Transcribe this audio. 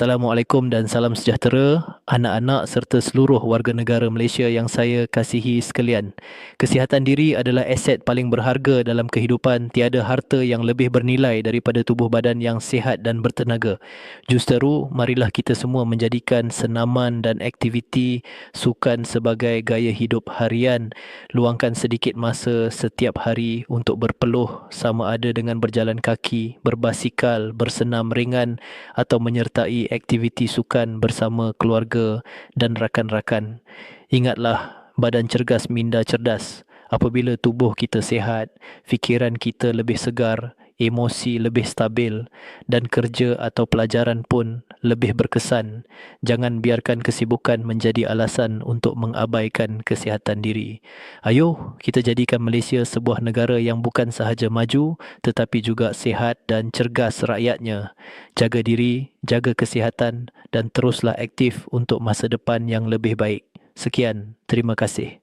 Assalamualaikum dan salam sejahtera anak-anak serta seluruh warga negara Malaysia yang saya kasihi sekalian. Kesihatan diri adalah aset paling berharga dalam kehidupan. Tiada harta yang lebih bernilai daripada tubuh badan yang sihat dan bertenaga. Justeru, marilah kita semua menjadikan senaman dan aktiviti sukan sebagai gaya hidup harian. Luangkan sedikit masa setiap hari untuk berpeluh sama ada dengan berjalan kaki, berbasikal, bersenam ringan atau menyertai aktiviti sukan bersama keluarga dan rakan-rakan. Ingatlah, badan cergas minda cerdas. Apabila tubuh kita sihat, fikiran kita lebih segar, emosi lebih stabil dan kerja atau pelajaran pun lebih berkesan. Jangan biarkan kesibukan menjadi alasan untuk mengabaikan kesihatan diri. Ayo, kita jadikan Malaysia sebuah negara yang bukan sahaja maju tetapi juga sihat dan cergas rakyatnya. Jaga diri, jaga kesihatan dan teruslah aktif untuk masa depan yang lebih baik. Sekian, terima kasih.